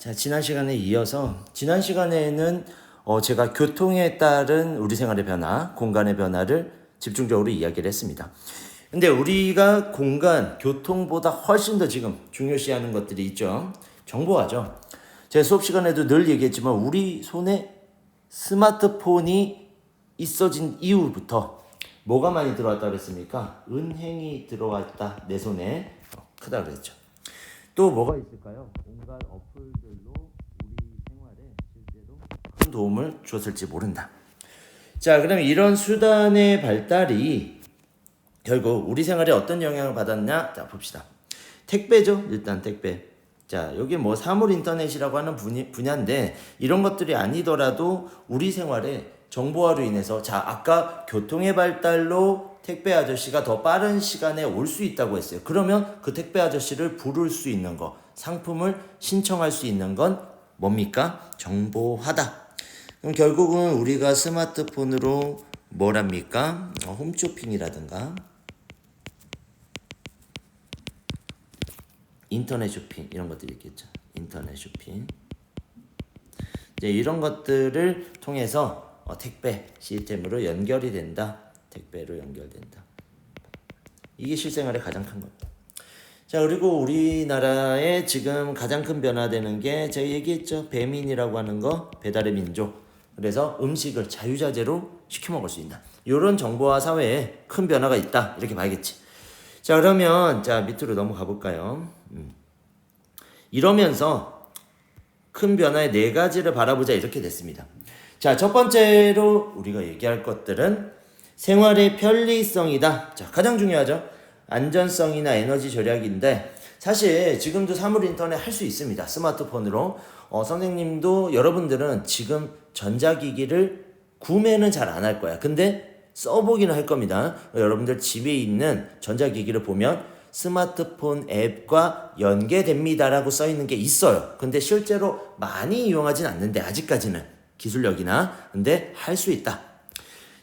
자, 지난 시간에 이어서 지난 시간에는 어, 제가 교통에 따른 우리 생활의 변화, 공간의 변화를 집중적으로 이야기를 했습니다. 근데 우리가 공간, 교통보다 훨씬 더 지금 중요시하는 것들이 있죠. 정보화죠. 제가 수업 시간에도 늘 얘기했지만 우리 손에 스마트폰이 있어진 이후부터 뭐가 많이 들어왔다 그랬습니까? 은행이 들어왔다 내 손에 어, 크다 그랬죠. 또 뭐가 있을까요? 온갖 어플들로 우리 생활에 실제로 큰 도움을 주었을지 모른다. 자, 그럼 이런 수단의 발달이 결국 우리 생활에 어떤 영향을 받았냐? 자, 봅시다. 택배죠. 일단 택배. 자, 여기 뭐 사물 인터넷이라고 하는 분야, 분야인데 이런 것들이 아니더라도 우리 생활에 정보화로 인해서 자, 아까 교통의 발달로 택배 아저씨가 더 빠른 시간에 올 수 있다고 했어요. 그러면 그 택배 아저씨를 부를 수 있는 거, 상품을 신청할 수 있는 건 뭡니까? 정보화다. 그럼 결국은 우리가 스마트폰으로 뭘 합니까? 어, 홈쇼핑이라든가 인터넷 쇼핑 이런 것들이 있겠죠. 인터넷 쇼핑. 이제 이런 것들을 통해서 어, 택배 시스템으로 연결이 된다. 택배로 연결된다. 이게 실생활의 가장 큰 겁니다. 자 그리고 우리나라의 지금 가장 큰 변화되는 게 제가 얘기했죠. 배민이라고 하는 거 배달의 민족. 그래서 음식을 자유자재로 시켜 먹을 수 있다. 이런 정보화 사회에 큰 변화가 있다. 이렇게 봐야겠지. 자 그러면 자 밑으로 넘어가 볼까요? 음. 이러면서 큰 변화의 네 가지를 바라보자 이렇게 됐습니다. 자 첫 번째로 우리가 얘기할 것들은 생활의 편리성이다. 자 가장 중요하죠. 안전성이나 에너지 절약인데 사실 지금도 사물 인터넷 할 수 있습니다. 스마트폰으로 어, 선생님도 여러분들은 지금 전자기기를 구매는 잘 안 할 거야. 근데 써보기는 할 겁니다. 여러분들 집에 있는 전자기기를 보면 스마트폰 앱과 연계됩니다라고 써 있는 게 있어요. 근데 실제로 많이 이용하진 않는데 아직까지는 기술력이나 근데 할 수 있다.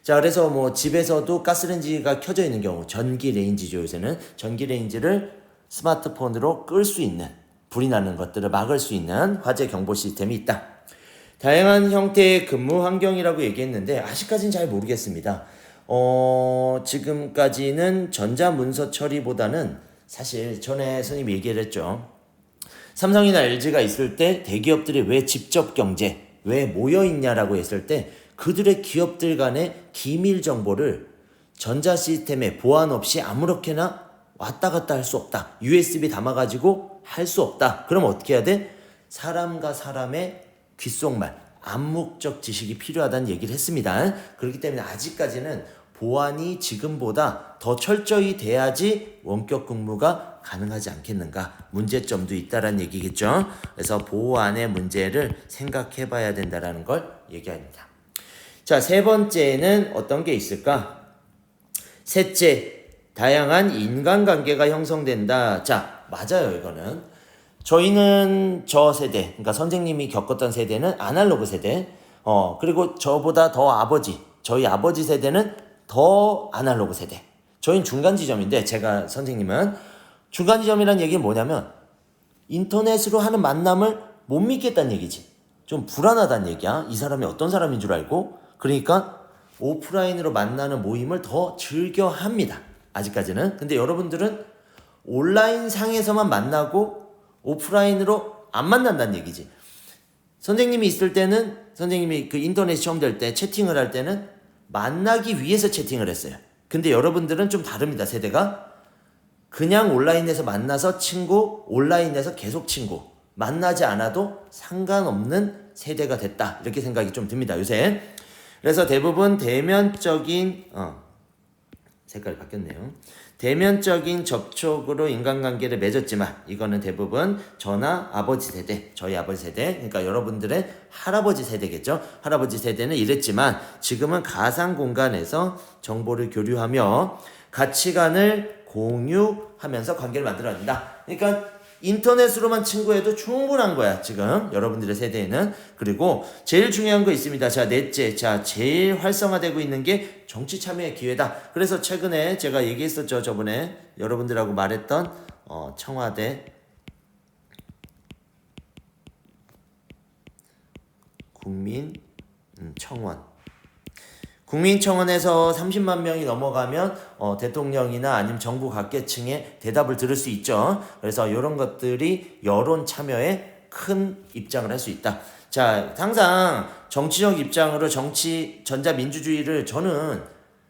자, 그래서 뭐 집에서도 가스레인지가 켜져 있는 경우 전기 레인지죠 요새는 전기 레인지를 스마트폰으로 끌 수 있는 불이 나는 것들을 막을 수 있는 화재 경보 시스템이 있다. 다양한 형태의 근무 환경이라고 얘기했는데 아직까지는 잘 모르겠습니다. 어, 지금까지는 전자문서 처리보다는 사실 전에 선생님이 얘기를 했죠. 삼성이나 LG가 있을 때 대기업들이 왜 직접 경제, 왜 모여 있냐라고 했을 때 그들의 기업들 간의 기밀 정보를 전자 시스템에 보안 없이 아무렇게나 왔다 갔다 할 수 없다. USB 담아가지고 할 수 없다. 그럼 어떻게 해야 돼? 사람과 사람의 귓속말, 암묵적 지식이 필요하다는 얘기를 했습니다. 그렇기 때문에 아직까지는 보안이 지금보다 더 철저히 돼야지 원격 근무가 가능하지 않겠는가 문제점도 있다라는 얘기겠죠. 그래서 보안의 문제를 생각해 봐야 된다라는 걸 얘기합니다. 자, 세 번째는 어떤 게 있을까? 셋째, 다양한 인간관계가 형성된다. 자, 맞아요, 이거는. 저희는 저 세대, 그러니까 선생님이 겪었던 세대는 아날로그 세대, 어, 그리고 저보다 더 아버지, 저희 아버지 세대는 더 아날로그 세대. 저희는 중간 지점인데, 제가 선생님은 중간 지점이란 얘기는 뭐냐면, 인터넷으로 하는 만남을 못 믿겠다는 얘기지. 좀 불안하다는 얘기야. 이 사람이 어떤 사람인 줄 알고. 그러니까 오프라인으로 만나는 모임을 더 즐겨 합니다. 아직까지는. 근데 여러분들은 온라인 상에서만 만나고 오프라인으로 안 만난다는 얘기지. 선생님이 있을 때는 선생님이 그 인터넷 처음 될때 채팅을 할 때는 만나기 위해서 채팅을 했어요. 근데 여러분들은 좀 다릅니다. 세대가 그냥 온라인에서 만나서 친구, 온라인에서 계속 친구. 만나지 않아도 상관없는 세대가 됐다. 이렇게 생각이 좀 듭니다. 요새. 그래서 대부분 대면적인 어, 색깔이 바뀌었네요. 대면적인 접촉으로 인간관계를 맺었지만 이거는 대부분 저나 아버지 세대, 저희 아버지 세대, 그러니까 여러분들의 할아버지 세대겠죠. 할아버지 세대는 이랬지만 지금은 가상 공간에서 정보를 교류하며 가치관을 공유하면서 관계를 만들어낸다. 그러니까 인터넷으로만 친구해도 충분한 거야, 지금. 여러분들의 세대에는. 그리고 제일 중요한 거 있습니다. 자, 넷째. 자, 제일 활성화되고 있는 게 정치 참여의 기회다. 그래서 최근에 제가 얘기했었죠. 저번에 여러분들하고 말했던, 어, 청와대 국민 음, 청원. 국민청원에서 30만 명이 넘어가면 어, 대통령이나 아니면 정부 각계층의 대답을 들을 수 있죠. 그래서 이런 것들이 여론 참여에 큰 입장을 할 수 있다. 자, 항상 정치적 입장으로 정치 전자 민주주의를 저는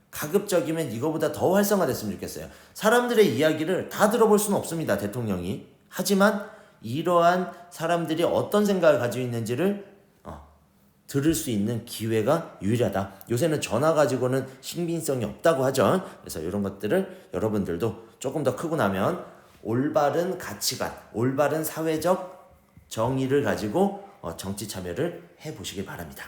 가급적이면 이거보다 더 활성화됐으면 좋겠어요. 사람들의 이야기를 다 들어볼 수는 없습니다. 대통령이. 하지만 이러한 사람들이 어떤 생각을 가지고 있는지를 어, 들을 수 있는 기회가 유일하다. 요새는 전화 가지고는 신빙성이 없다고 하죠. 그래서 이런 것들을 여러분들도 조금 더 크고 나면 올바른 가치관, 올바른 사회적 정의를 가지고 어, 정치 참여를 해 보시길 바랍니다.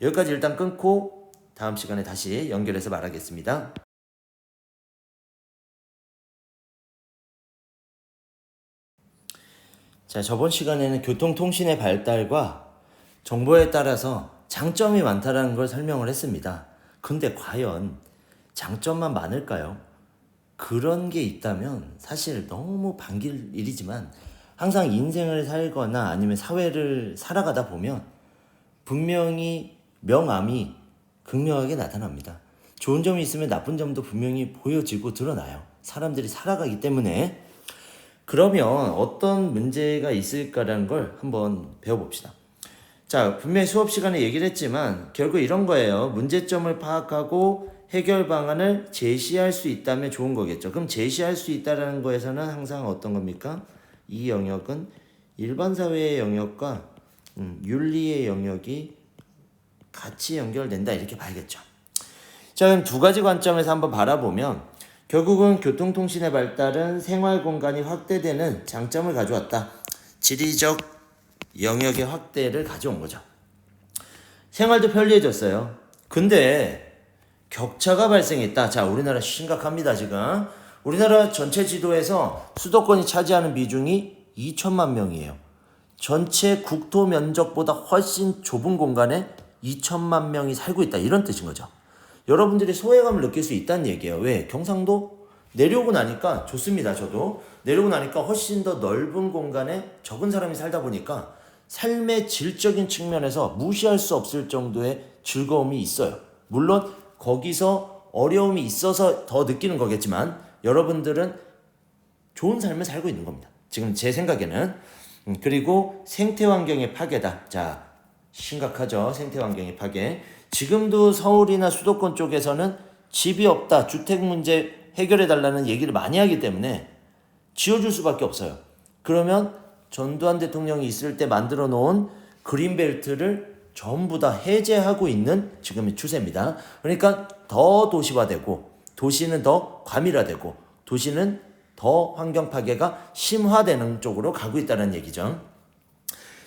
여기까지 일단 끊고 다음 시간에 다시 연결해서 말하겠습니다. 자, 저번 시간에는 교통통신의 발달과 정보에 따라서 장점이 많다라는 걸 설명을 했습니다. 근데 과연 장점만 많을까요? 그런 게 있다면 사실 너무 반길 일이지만 항상 인생을 살거나 아니면 사회를 살아가다 보면 분명히 명암이 극명하게 나타납니다. 좋은 점이 있으면 나쁜 점도 분명히 보여지고 드러나요. 사람들이 살아가기 때문에 그러면 어떤 문제가 있을까라는 걸 한번 배워봅시다. 자, 분명히 수업 시간에 얘기를 했지만 결국 이런 거예요. 문제점을 파악하고 해결 방안을 제시할 수 있다면 좋은 거겠죠. 그럼 제시할 수 있다라는 거에서는 항상 어떤 겁니까? 이 영역은 일반 사회의 영역과 음, 윤리의 영역이 같이 연결된다 이렇게 봐야겠죠. 자, 그럼 두 가지 관점에서 한번 바라보면 결국은 교통통신의 발달은 생활 공간이 확대되는 장점을 가져왔다. 지리적 영역의 확대를 가져온 거죠. 생활도 편리해졌어요. 근데 격차가 발생했다. 자, 우리나라 심각합니다, 지금. 우리나라 전체 지도에서 수도권이 차지하는 비중이 2천만 명이에요. 전체 국토 면적보다 훨씬 좁은 공간에 2천만 명이 살고 있다. 이런 뜻인 거죠. 여러분들이 소외감을 느낄 수 있다는 얘기예요. 왜? 경상도 내려오고 나니까 좋습니다. 저도 내려오고 나니까 훨씬 더 넓은 공간에 적은 사람이 살다 보니까 삶의 질적인 측면에서 무시할 수 없을 정도의 즐거움이 있어요. 물론 거기서 어려움이 있어서 더 느끼는 거겠지만 여러분들은 좋은 삶을 살고 있는 겁니다. 지금 제 생각에는 음, 그리고 생태 환경의 파괴다. 자 심각하죠. 생태 환경의 파괴. 지금도 서울이나 수도권 쪽에서는 집이 없다. 주택 문제 해결해 달라는 얘기를 많이 하기 때문에 지어줄 수밖에 없어요. 그러면 전두환 대통령이 있을 때 만들어 놓은 그린벨트를 전부 다 해제하고 있는 지금의 추세입니다. 그러니까 더 도시화되고 도시는 더 과밀화되고 도시는 더 환경 파괴가 심화되는 쪽으로 가고 있다는 얘기죠.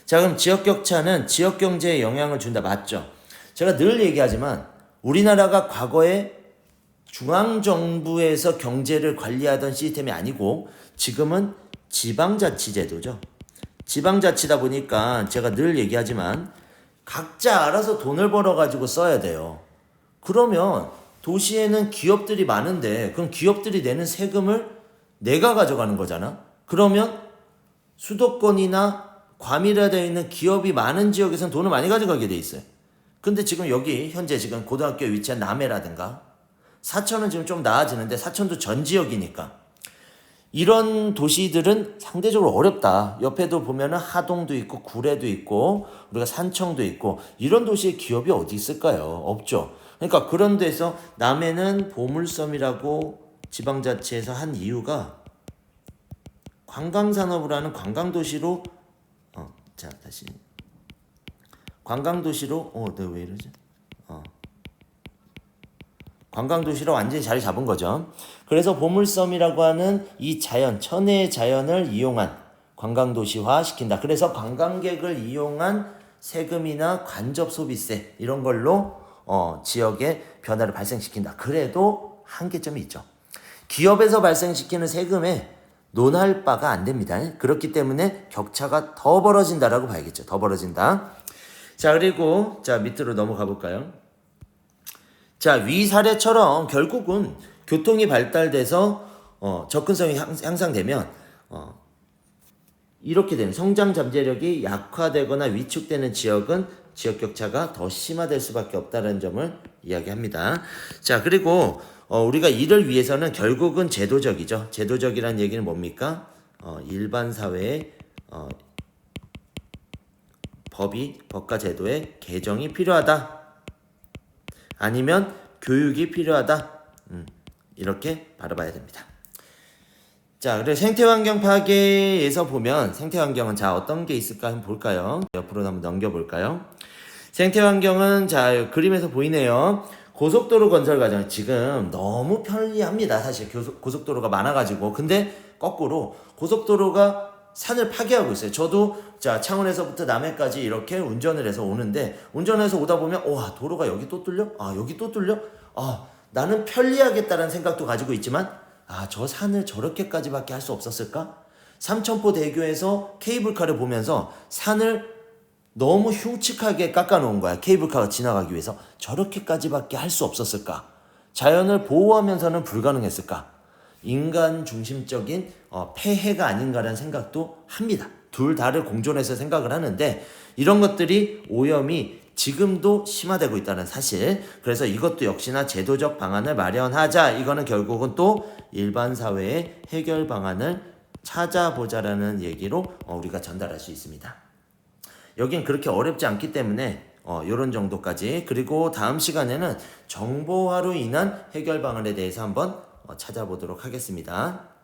자, 그럼 지역 격차는 지역 경제에 영향을 준다. 맞죠? 제가 늘 얘기하지만 우리나라가 과거에 중앙정부에서 경제를 관리하던 시스템이 아니고 지금은 지방자치제도죠. 지방자치다 보니까 제가 늘 얘기하지만 각자 알아서 돈을 벌어가지고 써야 돼요. 그러면 도시에는 기업들이 많은데 그럼 기업들이 내는 세금을 내가 가져가는 거잖아. 그러면 수도권이나 과밀화되어 있는 기업이 많은 지역에서는 돈을 많이 가져가게 돼 있어요. 근데 지금 여기 현재 지금 고등학교에 위치한 남해라든가 사천은 지금 좀 나아지는데 사천도 전 지역이니까 이런 도시들은 상대적으로 어렵다. 옆에도 보면은 하동도 있고 구례도 있고 우리가 산청도 있고 이런 도시에 기업이 어디 있을까요? 없죠. 그러니까 그런 데서 남해는 보물섬이라고 지방자치에서 한 이유가 관광산업을 하는 관광도시로 어, 자 다시 관광도시로 어, 내가 왜 이러지? 어. 관광도시로 완전히 자리 잡은 거죠. 그래서 보물섬이라고 하는 이 자연, 천혜의 자연을 이용한 관광도시화 시킨다. 그래서 관광객을 이용한 세금이나 간접 소비세 이런 걸로 어, 지역에 변화를 발생시킨다. 그래도 한계점이 있죠. 기업에서 발생시키는 세금에 논할 바가 안 됩니다. 그렇기 때문에 격차가 더 벌어진다라고 봐야겠죠. 더 벌어진다. 자, 그리고 자, 밑으로 넘어가 볼까요? 자, 위 사례처럼 결국은 교통이 발달돼서 어, 접근성이 향, 향상되면 어, 이렇게 되는 성장 잠재력이 약화되거나 위축되는 지역은 지역 격차가 더 심화될 수밖에 없다는 점을 이야기합니다. 자, 그리고 어, 우리가 이를 위해서는 결국은 제도적이죠. 제도적이란 얘기는 뭡니까? 어, 일반 사회의 어, 법이 법과 제도의 개정이 필요하다. 아니면 교육이 필요하다. 음, 이렇게 바라봐야 됩니다. 자, 그래 생태환경 파괴에서 보면 생태환경은 자 어떤 게 있을까 한번 볼까요? 옆으로 한번 넘겨볼까요? 생태환경은 자 그림에서 보이네요. 고속도로 건설 과정 지금 너무 편리합니다. 사실 고속도로가 많아가지고 근데 거꾸로 고속도로가 산을 파괴하고 있어요. 저도 자 창원에서부터 남해까지 이렇게 운전을 해서 오는데 운전해서 오다 보면 와 도로가 여기 또 뚫려? 아 여기 또 뚫려? 아 나는 편리하겠다는 생각도 가지고 있지만 아 저 산을 저렇게까지밖에 할 수 없었을까? 삼천포 대교에서 케이블카를 보면서 산을 너무 흉측하게 깎아놓은 거야. 케이블카가 지나가기 위해서 저렇게까지밖에 할 수 없었을까? 자연을 보호하면서는 불가능했을까? 인간 중심적인 어, 폐해가 아닌가라는 생각도 합니다. 둘 다를 공존해서 생각을 하는데 이런 것들이 오염이 지금도 심화되고 있다는 사실. 그래서 이것도 역시나 제도적 방안을 마련하자. 이거는 결국은 또 일반 사회의 해결 방안을 찾아보자라는 얘기로 어, 우리가 전달할 수 있습니다. 여긴 그렇게 어렵지 않기 때문에 어, 이런 정도까지 그리고 다음 시간에는 정보화로 인한 해결 방안에 대해서 한번 어, 찾아보도록 하겠습니다.